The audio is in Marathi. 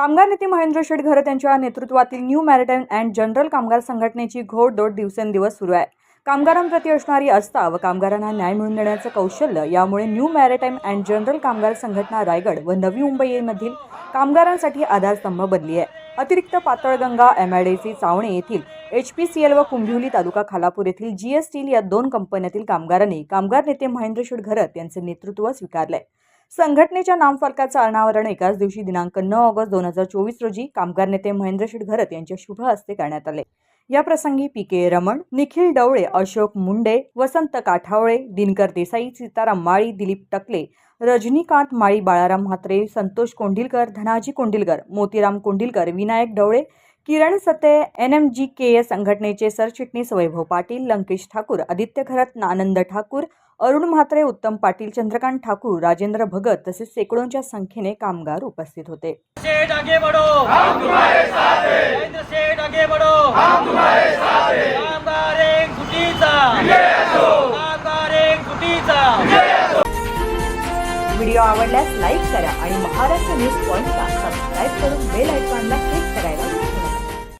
कामगार नेते महेंद्र शेठ घरत यांच्या नेतृत्वातील न्यू मॅरिटाईम अँड जनरल कामगार संघटनेची घोडदौड दिवसेंदिवस सुरू आहे. कामगारांप्रती असणारी आस्था व कामगारांना न्याय मिळवून देण्याचं कौशल्य यामुळे न्यू मॅरिटाईम अँड जनरल कामगार संघटना रायगड व नवी मुंबईमधील कामगारांसाठी आधारस्तंभ बनली आहे. अतिरिक्त Patalganga M I D C Chavane येथील एच पी सी एल व कुंभिवली तालुका खालापूर येथील जी एस टील या दोन कंपन्यातील कामगारांनी कामगार नेते महेंद्र शेठ घरत यांचे नेतृत्व स्वीकारलंय. संघटनेच्या नामफलकाचं अनावरण एकाच दिवशी दिनांक नऊ ऑगस्ट दोन हजार चोवीस रोजी कामगार नेते महेंद्र शेठ घरत यांच्या शुभ हस्ते करण्यात आले. या प्रसंगी P K Raman Nikhil Dawale Ashok Munde Vasant Kathawale Dinkar Desai Sitaram Mali Dilip Takle Rajinikant Mali Balaram Mhatre Santosh Kondilkar Dhanaji Kondilkar Motiram Kondilkar Vinayak Dawale Kiran Sate N M G K S संघटनेचे सरचिटणीस वैभव पाटील लंकेश ठाकूर आदित्य खरत आनंद ठाकूर अरुण म्हात्रे उत्तम पाटील चंद्रकांत ठाकूर राजेंद्र भगत तसेच शेकडोंच्या संख्येने कामगार उपस्थित होते. सेठ आगे बढ़ो। हम तुम्हारे साथ हैं। महेंद्र सेठ आगे बढ़ो। हम तुम्हारे साथ हैं। कामगार एक जुटीचा कामगार एक जुटीचा व्हिडिओ आवडल्यास लाईक करा आणि महाराष्ट्र न्यूज पॉईंटला सबस्क्राईब करून बेल आयकॉनला